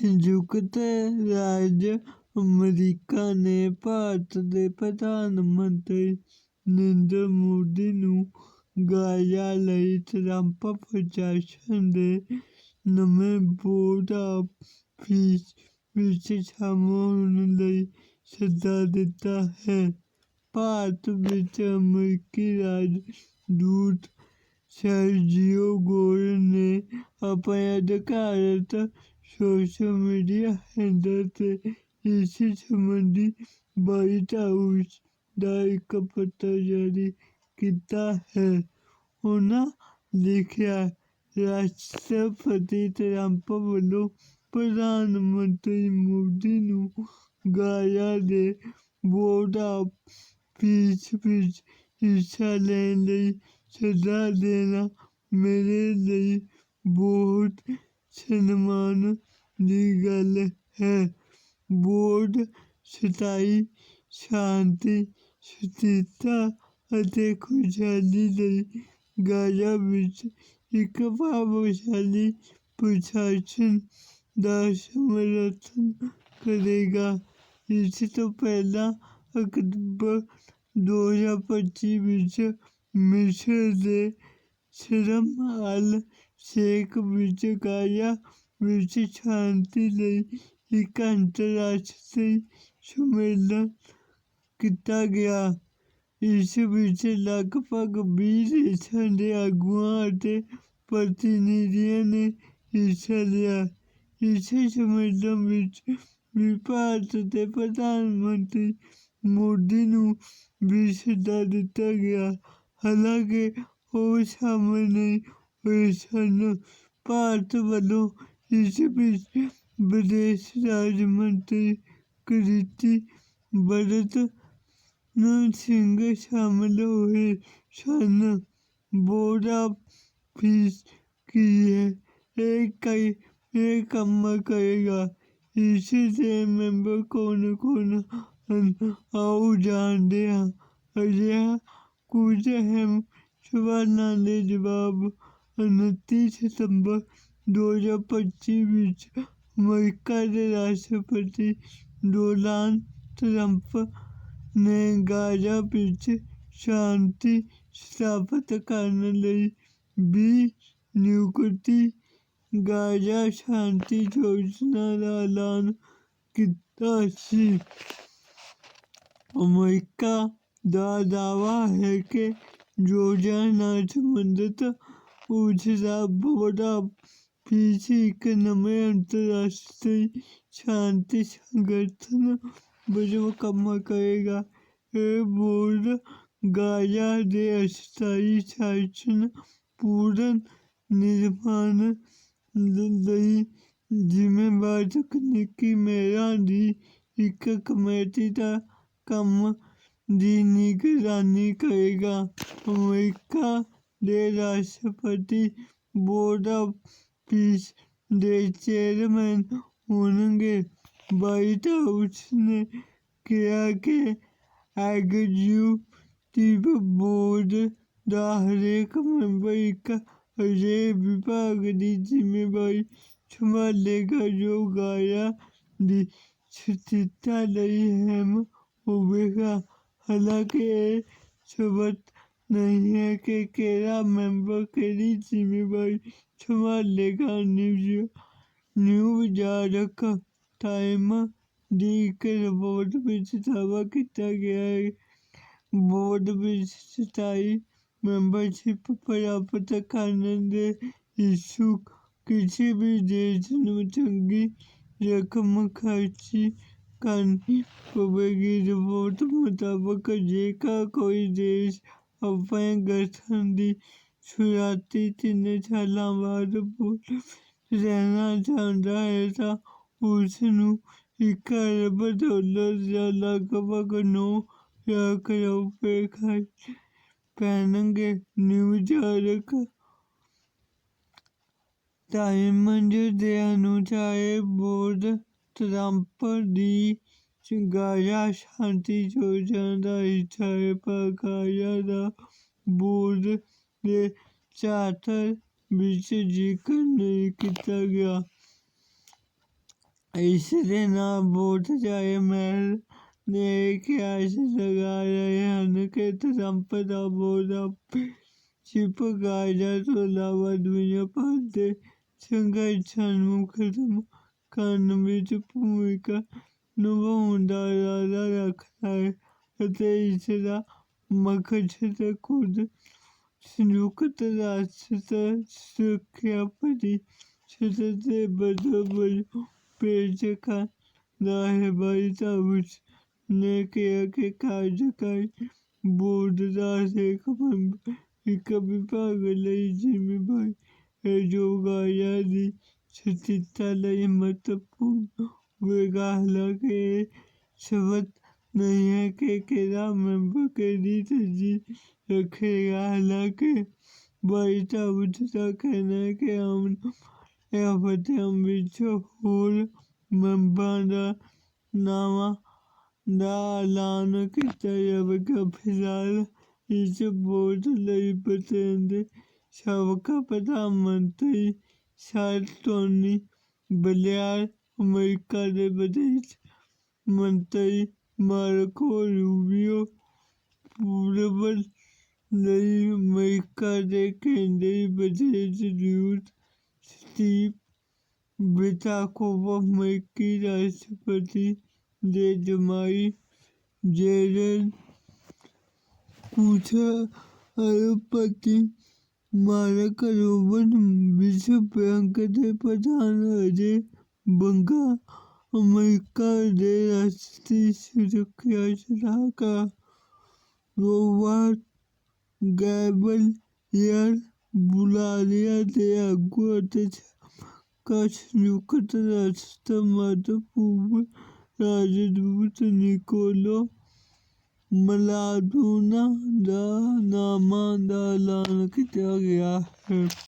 ਸੰਯੁਕਤ ਰਾਜ ਅਮਰੀਕਾ ਨੇ ਭਾਰਤ ਦੇ ਪ੍ਰਧਾਨ ਮੰਤਰੀ ਨਰਿੰਦਰ ਮੋਦੀ ਨੂੰ ਗਾਜ਼ਾ ਲਈ ਟਰੰਪ ਪ੍ਰਸ਼ਾਸਨ ਦੇ ਨਵੇਂ ਬੋਰਡ ਆਫ ਪੀਸ ਵਿੱਚ ਸ਼ਾਮਲ ਹੋਣ ਲਈ ਸੱਦਾ ਦਿੱਤਾ ਹੈ ਭਾਰਤ ਵਿੱਚ ਅਮਰੀਕੀ ਰਾਜਦੂਤ ਸਰਜੀਓ ਗੋਰ ਨੇ ਆਪਣੇ ਅਧਿਕਾਰਤ सोशल मीडिया हैंडल से इससे संबंधी वाइट हाउस का का पत्र जारी किया है। उन्होंने लिखा, राष्ट्रपति ट्रंप वालों प्रधानमंत्री मोदी ने गाया दे। बोर्ड ऑफ़ पीस पीस हिस्सा लेने सजा देना मेरे लिए बहुत ਸਨਮਾਨ ਦੀ ਗੱਲ ਹੈ। ਬੋਰਡ ਸਥਾਈ ਸ਼ਾਂਤੀ, ਸਥਿਰਤਾ ਅਤੇ ਖੁਸ਼ਹਾਲੀ ਲਈ ਗਾਜ਼ਾ ਵਿੱਚ ਇੱਕ ਪ੍ਰਭਾਵਸ਼ਾਲੀ ਪ੍ਰਸ਼ਾਸਨ ਦਾ ਸਮਰਥਨ ਕਰੇਗਾ। ਇਸ ਤੋਂ ਪਹਿਲਾਂ ਅਕਤੂਬਰ 2025 ਵਿੱਚ ਮਿਸਰ ਦੇ ਸ਼ਰਮ ਅਲ ਸ਼ੇਖ ਵਿੱਚ ਗਾਜ਼ਾ ਵਿੱਚ ਸ਼ਾਂਤੀ ਲਈ ਇੱਕ ਅੰਤਰਰਾਸ਼ਟਰੀ ਸੰਮੇਲਨ ਕੀਤਾ ਗਿਆ ਇਸ ਵਿੱਚ ਲਗਭਗ 20 ਦੇਸ਼ਾਂ ਦੇ ਆਗੂਆਂ ਅਤੇ ਪ੍ਰਤੀਨਿਧੀਆਂ ਨੇ ਹਿੱਸਾ ਲਿਆ ਇਸ ਸੰਮੇਲਨ ਵਿੱਚ ਵੀ ਭਾਰਤ ਦੇ ਪ੍ਰਧਾਨ ਮੰਤਰੀ ਮੋਦੀ ਨੂੰ ਵੀ ਸੱਦਾ ਦਿੱਤਾ ਗਿਆ ਹਾਲਾਂਕਿ ਉਹ ਸ਼ਾਮਲ ਨਹੀਂ ਹੋਏ ਸਨ ਭਾਰਤ ਵੱਲੋਂ ਇਸ ਵਿੱਚ ਵਿਦੇਸ਼ ਰਾਜ ਮੰਤਰੀ ਕ੍ਰਿਤੀ ਵਰਤਨ ਸਿੰਘ ਸ਼ਾਮਲ ਹੋਏ ਸਨ ਬੋਰਡ ਆਫ ਪੀਸ ਕੀ ਹੈ ਇਹ ਕਈ ਇਹ ਕੰਮ ਕਰੇਗਾ ਇਸ ਦੇ ਮੈਂਬਰ ਕੌਣ ਕੌਣ ਹਨ ਆਓ ਜਾਣਦੇ ਹਾਂ ਅਜਿਹਾ ਕੁਝ ਅਹਿਮ ਸਵਾਲਾਂ ਦੇ ਜਵਾਬ 29 ਸਤੰਬਰ 2025 ਵਿੱਚ ਅਮਰੀਕਾ ਦੇ ਰਾਸ਼ਟਰਪਤੀ ਡੋਨਾਲਡ ਟਰੰਪ ਨੇ ਗਾਜ਼ਾ ਵਿੱਚ ਸ਼ਾਂਤੀ ਸਥਾਪਿਤ ਕਰਨ ਲਈ ਵੀਹ ਨਿਯੁਕਤੀ ਗਾਜ਼ਾ ਸ਼ਾਂਤੀ ਯੋਜਨਾ ਦਾ ਐਲਾਨ ਕੀਤਾ ਸੀ ਅਮਰੀਕਾ ਦਾ ਦਾਅਵਾ ਹੈ ਕਿ ਯੋਜਨਾ ਨਾਲ ਸੰਬੰਧਿਤ ਉਸ ਦਾ ਬੋਰਡ ਆਫ ਪੀਸ ਇੱਕ ਨਵੇਂ ਅੰਤਰਰਾਸ਼ਟਰੀ ਸ਼ਾਂਤੀ ਸੰਗਠਨ ਵਜੋਂ ਕੰਮ ਕਰੇਗਾ ਇਹ ਬੋਰਡ ਗਾਜ਼ਾ ਦੇ ਅਸਥਾਈ ਸ਼ਾਸਨ ਪੂਰਨ ਨਿਰਮਾਣ ਲਈ ਜ਼ਿੰਮੇਵਾਰ ਤਕਨੀਕੀ ਮੇਰਾਂ ਦੀ ਇੱਕ ਕਮੇਟੀ ਦਾ ਕੰਮ ਦੀ ਨਿਗਰਾਨੀ ਕਰੇਗਾ ਅਮਰੀਕਾ ਦੇ ਰਾਸ਼ਟਰਪਤੀ ਬੋਰਡ ਆਫ ਪੀਸ ਦੇ ਚੇਅਰਮੈਨ ਹੋਣਗੇ ਵਾਈਟ ਹਾਊਸ ਨੇ ਕਿਹਾ ਕਿ ਐਗਜ਼ੀਕਿਊਟਿਵ ਬੋਰਡ ਦਾ ਹਰੇਕ ਮੈਂਬਰ ਇੱਕ ਅਜਿਹੇ ਵਿਭਾਗ ਦੀ ਜ਼ਿੰਮੇਵਾਰੀ ਸੰਭਾਲੇਗਾ ਜੋ ਗਾਜ਼ਾ ਦੀ ਸਥਿਰਤਾ ਲਈ ਅਹਿਮ ਹੋਵੇਗਾ ਹਾਲਾਂਕਿ ਇਹ ਸਪੱਸ਼ਟ महीने के केरा मेंबर कड़ी जिम्मेवारी संभाल लेगा। न्यूयॉर्क टाइम डी के बोर्ड में स्थापना किया गया है। बोर्ड में स्थायी मेंबरशिप प्राप्त करने इच्छुक किसी भी देश में चंगी रकम खर्ची करनी पड़ेगी। रिपोर्ट मुताबिक जेका कोई देश ਆਪਣੇ ਗਠਨ ਦੀ ਸ਼ੁਰੂਆਤੀ ਤਿੰਨ ਸਾਲਾਂ ਬਾਅਦ ਪੂਰਨ ਰਹਿਣਾ ਚਾਹੁੰਦਾ ਹੈ ਤਾਂ ਉਸ ਨੂੰ ਇੱਕ ਅਰਬ ਡਾਲਰ ਜਾਂ ਲਗਭਗ ਨੌ ਲੱਖ ਰੁਪਏ ਖਰਚ ਪੈਣਗੇ। ਨਿਊਯਾਰਕ ਟਾਈਮਜ਼ ਦੇ ਅਨੁਸਾਰ ਬੋਰਡ ਟਰੰਪ ਦੀ ਗਾਜ਼ਾ ਸ਼ਾਂਤੀ ਯੋਜਨਾ ਦਾ ਹਿੱਸਾ ਹੈ ਪਰ ਗਾਜ਼ਾ ਦਾ ਬੋਰਡ ਦੇ ਚਾਰਟਰ ਵਿੱਚ ਜ਼ਿਕਰ ਨਹੀਂ ਕੀਤਾ ਗਿਆ ਇਸ ਦੇ ਨਾਲ ਬਹੁਤ ਸਾਰੇ ਮਹਿਲ ਨੇ ਕਿਆਸ ਲਗਾ ਰਹੇ ਹਨ ਕਿ ਟਰੰਪ ਦਾ ਬੋਰਦਾ ਚਿਪ ਗਾਇਦਾ ਤੋਂ ਇਲਾਵਾ ਦੁਨੀਆ ਭਰ ਦੇ ਸੰਘਰਸ਼ਾਂ ਨੂੰ ਖਤਮ ਕਰਨ ਵਿੱਚ ਭੂਮਿਕਾ నువ్వు ఉండాలా రకరకాల ఇతర మగజత కూడా है जो गायादी महत्वपूर्ण ਇੱਕ ਵਿਭਾਗ ਲਈ ਜ਼ਿੰਮੇਵਾਰ ਹੈ ਜੋ ਗਾਇਆ ਦੀ ਸਥਿਰਤਾ ਲਈ ਮਹੱਤਵਪੂਰਨ ਹੋਵੇਗਾ ਹਾਲਾਂਕਿ ਇਹ ਸਪਸ਼ਟ नहीं है कि किला ਮੈਂਬਰ ਕਿਹੜੀ ਤਰਜੀਹ ਰੱਖੇਗਾ ਹਾਲਾਂਕਿ ਵਾਈਟ ਹਾਊਸ ਦਾ ਕਹਿਣਾ ਹੈ ਕਿ ਆਉਣ ਵਾਲੇ ਹਫ਼ਤਿਆਂ ਵਿੱਚ ਹੋਰ ਮੈਂਬਰਾਂ ਦਾ ਨਾਵਾਂ ਦਾ ਐਲਾਨ ਕੀਤਾ ਜਾਵੇਗਾ ਫਿਲਹਾਲ ਇਸ ਬੋਰਡ ਲਈ ਬ੍ਰਿਟੇਨ ਦੇ ਸਾਬਕਾ ਪ੍ਰਧਾਨ ਮੰਤਰੀ ਸਰ ਟੋਨੀ ਬਲੇਅਰ अमेरिका ने विदेश मंत्री मार्को रूबियो पूर्वज नई अमेरिका ने केंद्रीय विदेश दूत स्टीव बिता को अमेरिकी राष्ट्रपति ने जमाई। जेरन पूछा अरबपति मारक रोबन विश्व बैंक के प्रधान अजय bunga అమెరికా రాక రోబర్ట్ గైబల్ ఎయిర్ బులారియా దేయాగో అధ్యక్ష సంయుక్త రాష్ట్రమత పూర్వ రాజదూత నికోలో मलाडोना दा नामा दा ऐलान किया गया है